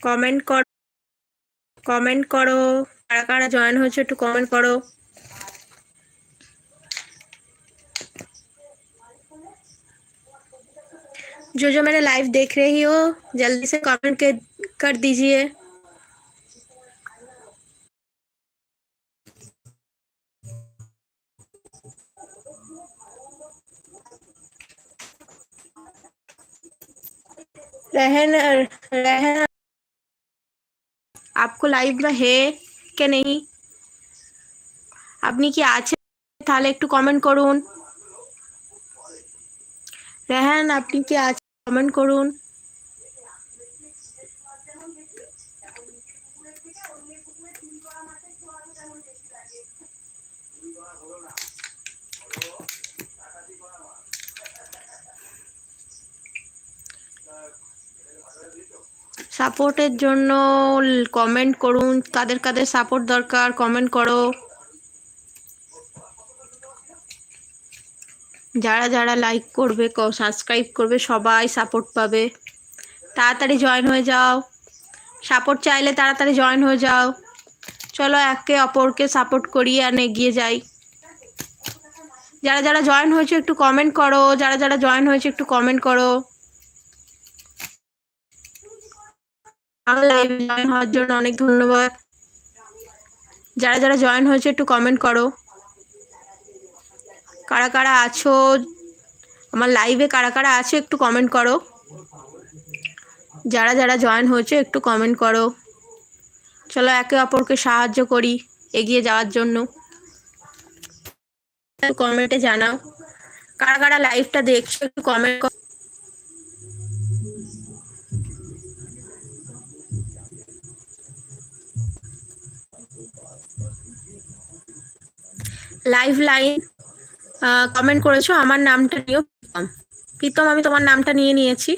Comment কর comment করো। কারা কারা জয়েন হয়েছে একটু কমেন্ট করো। जो जो मेरे लाइव देख रही हो जल्दी से कमेंट कर, कर दीजिए रहन रहन आपको लाइव में है কে নেই আপনি কি আছেন তাহলে একটু কমেন্ট করুন রেহান আপনি কি আছেন কমেন্ট করুন। সাপোর্টের জন্য কমেন্ট করুন। কাদের কাদের সাপোর্ট দরকার কমেন্ট করো। যারা যারা লাইক করবে সাবস্ক্রাইব করবে, সবাই সাপোর্ট পাবে। তাড়াতাড়ি জয়েন হয়ে যাও। সাপোর্ট চাইলে তাড়াতাড়ি জয়েন হয়ে যাও। চলো একে অপরকে সাপোর্ট করি আর এগিয়ে যাই। যারা যারা জয়েন হয়েছে, একটু কমেন্ট করো। যারা যারা জয়েন হয়েছে, একটু কমেন্ট করো। আমার লাইভে জয়েন হওয়ার জন্য অনেক ধন্যবাদ। যারা যারা জয়েন হয়েছে, একটু কমেন্ট করো। কারা কারা আছো? আমার লাইভে কারা কারা আছো একটু কমেন্ট করো। যারা যারা জয়েন হয়েছে একটু কমেন্ট করো। চলো একে অপরকে সাহায্য করি এগিয়ে যাওয়ার জন্য। কমেন্টে জানাও। কারা কারা লাইভটা দেখছ একটু কমেন্ট করো লাইভ লাইন কমেন্ট করেছ আমার নামটা প্রীতম। প্রীতম আমি তোমার নামটা নিয়ে নিয়েছি।